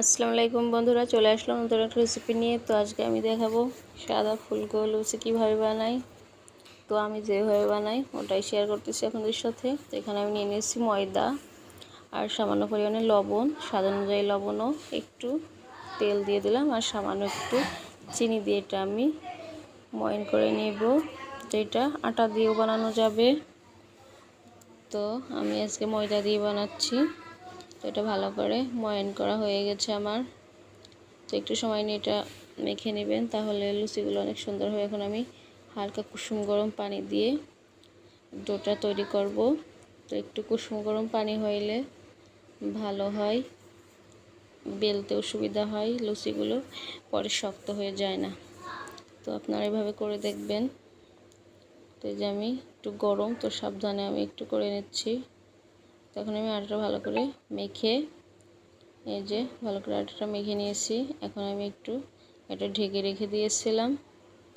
আসসালামু আলাইকুম বন্ধুরা, চলে আসলাম নতুন একটা রেসিপি নিয়ে। তো আজকে আমি দেখাবো সাদা ফুলকো লুচি কীভাবে বানাই তো আমি যেভাবে বানাই, ওটাই শেয়ার করতেছি আপনাদের সাথে। তো এখানে আমি নিয়ে নিয়েছি ময়দা আর সামান্য পরিমাণে লবণ। স্বাদ অনুযায়ী লবণও একটু তেল দিয়ে দিলাম আর সামান্য একটু চিনি দিয়ে এটা আমি ময়ন করে নেব। তো এটা আটা দিয়েও বানানো যাবে। তো আমি আজকে ময়দা দিয়ে বানাচ্ছি। তো এটা ভালো করে ময়ন করা হয়ে গেছে আমার। তো একটু সময় নিয়ে এটা মেখে নেবেন, তাহলে লুচিগুলো অনেক সুন্দর হবে এখন আমি হালকা কুসুম গরম পানি দিয়ে ডোটা তৈরি করব। তো একটু কুসুম গরম পানি হইলে ভালো হয়, বেলতেও সুবিধা হয়, লুচিগুলো পরে শক্ত হয়ে যায় না। তো আপনারা এভাবে করে দেখবেন। তো এই যে আমি একটু গরম, তো সাবধানে আমি একটু করে নিচ্ছি। তখন আমি আটাটা ভালো করে মেখে, এই যে ভালো করে আটাটা মেখে নিয়েছি। এখন আমি একটু এটা ঢেকে রেখে দিয়েছিলাম।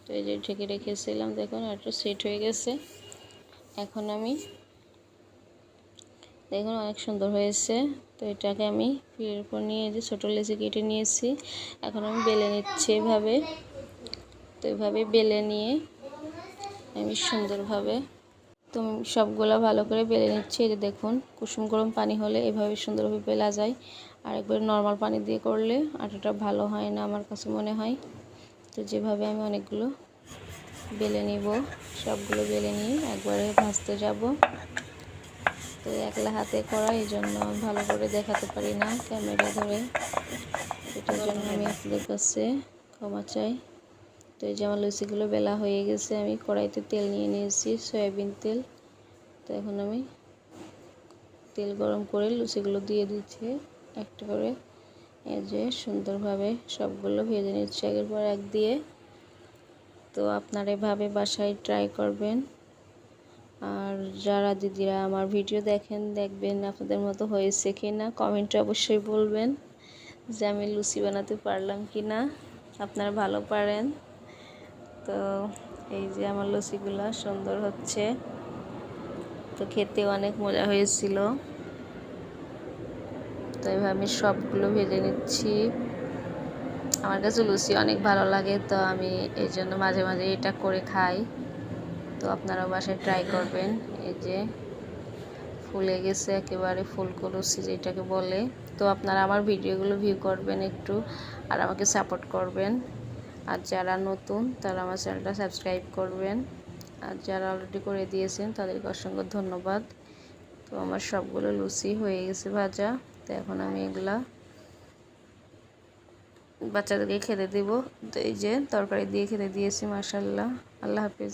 তো এই যে ঢেকে রেখেছিলাম, দেখুন আটা সেট হয়ে গেছে। এখন আমি, দেখুন অনেক সুন্দর হয়েছে। তো এটাকে আমি পিঠের উপর নিয়ে যে ছোটো লেচি কেটে নিয়েছি। এখন আমি বেলে নিচ্ছি এভাবে। তো এভাবে বেলে নিয়ে আমি সুন্দরভাবে তো সবগুলো ভালো করে বেলে নিচ্ছি। এই যে দেখুন, কুসুম গরম পানি হলে এভাবে সুন্দরভাবে বেলা যায়। আর একবার নর্মাল পানি দিয়ে করলে আটাটা ভালো হয় না আমার কাছে মনে হয়। তো যেভাবে আমি অনেকগুলো বেলে নিব, সবগুলো বেলে নিয়ে একবারে ভাজতে যাব। তো একলা হাতে করা, এই জন্য ভালো করে দেখাতে পারি না ক্যামেরা ধরে। এটার জন্য আমি আপনাদের কাছে ক্ষমা চাই। তো এই যে আমার লুচিগুলো বেলা হয়ে গেছে, আমি কড়াইতে তেল নিয়ে নিয়েছি, সয়াবিন তেল। তো এখন আমি তেল গরম করে লুচিগুলো দিয়ে দিচ্ছি একটা করে। এই যে সুন্দরভাবে সবগুলো ভেজে নিচ্ছি আগের পর এক দিয়ে। তো আপনারা এভাবে বাসায় ট্রাই করবেন। আর যারা দিদিরা আমার ভিডিও দেখেন, দেখবেন আপনাদের মতো হয়েছে কি না কমেন্টে অবশ্যই বলবেন যে আমি লুচি বানাতে পারলাম কি না আপনারা ভালো পারেন। তো এই যে আমার লুচিগুলো সুন্দর হচ্ছে। তো খেতে অনেক মজা হয়েছিল। তো এভাবে আমি সবগুলো ভেজে নিচ্ছি। আমার কাছে লুচি অনেক ভালো লাগে, তো আমি এই জন্য মাঝে মাঝে এটা করে খাই। তো আপনারা বাসায় ট্রাই করবেন। এই যে ফুলে গেছে একেবারে ফুলকো লুচি যেটাকে বলে। তো আপনারা আমার ভিডিওগুলো ভিউ করবেন একটু, আর আমাকে সাপোর্ট করবেন। আর যারা নতুন, তারা আমার চ্যানেলটা সাবস্ক্রাইব করবেন। আর যারা অলরেডি করে দিয়েছেন, তাদেরকে অসংখ্য ধন্যবাদ। তো আমার সবগুলো লুচি হয়ে গেছে ভাজা। তো এখন আমি এগুলা বাচ্চাদেরকে খেতে দেবো। তো এই যে তরকারি দিয়ে খেতে দিয়েছি মাসাল্লাহ আল্লাহ হাফিজ।